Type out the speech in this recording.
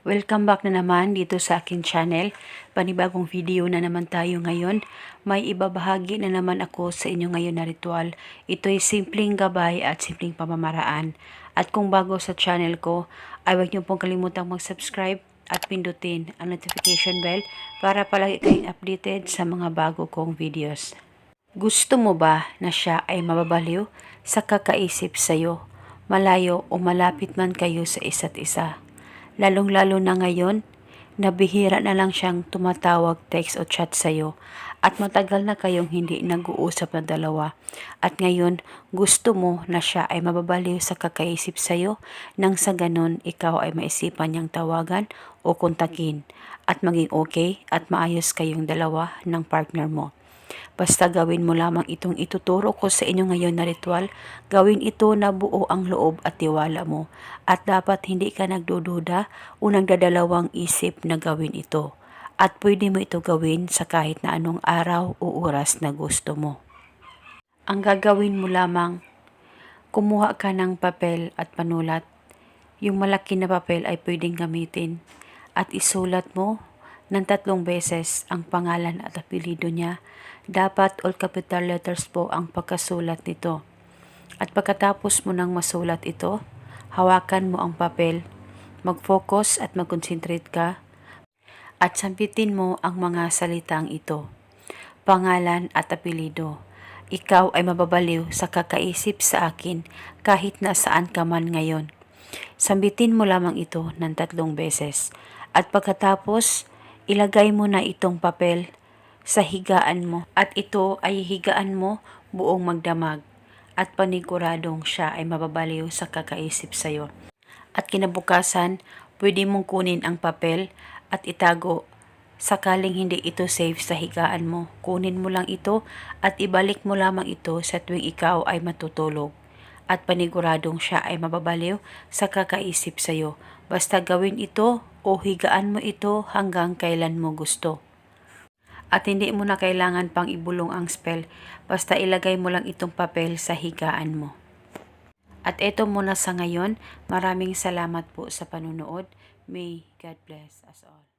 Welcome back na naman dito sa akin channel. Panibagong video na naman tayo ngayon. May ibabahagi na naman ako sa inyo ngayon na ritual. Ito'y simpleng gabay at simpleng pamamaraan. At kung bago sa channel ko, ay huwag niyo pong kalimutang mag-subscribe at pindutin ang notification bell para palagi kayong updated sa mga bago kong videos. Gusto mo ba na siya ay mababaliw sa kakaisip sa'yo, malayo o malapit man kayo sa isa't isa? Lalong-lalo na ngayon, nabihira na lang siyang tumatawag, text o chat sa'yo at matagal na kayong hindi nag-uusap na dalawa. At ngayon, gusto mo na siya ay mababaliw sa kakaisip sa'yo nang sa ganon ikaw ay maisipan niyang tawagan o kontakin at maging okay at maayos kayong dalawa ng partner mo. Basta gawin mo lamang itong ituturo ko sa inyo ngayon na ritual, gawin ito na buo ang loob at tiwala mo. At dapat hindi ka nagdududa o nagdadalawang isip na gawin ito. At pwede mo ito gawin sa kahit na anong araw o oras na gusto mo. Ang gagawin mo lamang, kumuha ka ng papel at panulat. Yung malaki na papel ay pwedeng gamitin at isulat mo ng tatlong beses ang pangalan at apelido niya. Dapat all capital letters po ang pagkasulat nito. At pagkatapos mo nang masulat ito, hawakan mo ang papel, mag-focus at mag-concentrate ka, at sampitin mo ang mga salitang ito. Pangalan at apelido. Ikaw ay mababaliw sa kakaisip sa akin kahit nasaan ka man ngayon. Sambitin mo lamang ito ng tatlong beses. At pagkatapos, ilagay mo na itong papel sa higaan mo at ito ay higaan mo buong magdamag at paniguradong siya ay mababaliw sa kakaisip sa'yo. At kinabukasan, pwede mong kunin ang papel at itago. Sakaling hindi ito safe sa higaan mo, kunin mo lang ito at ibalik mo lamang ito sa tuwing ikaw ay matutulog. At paniguradong siya ay mababaliw sa kakaisip sa'yo. Basta gawin ito o higaan mo ito hanggang kailan mo gusto. At hindi mo na kailangan pang ibulong ang spell, basta ilagay mo lang itong papel sa higaan mo. At eto muna sa ngayon, maraming salamat po sa panunood. May God bless us all.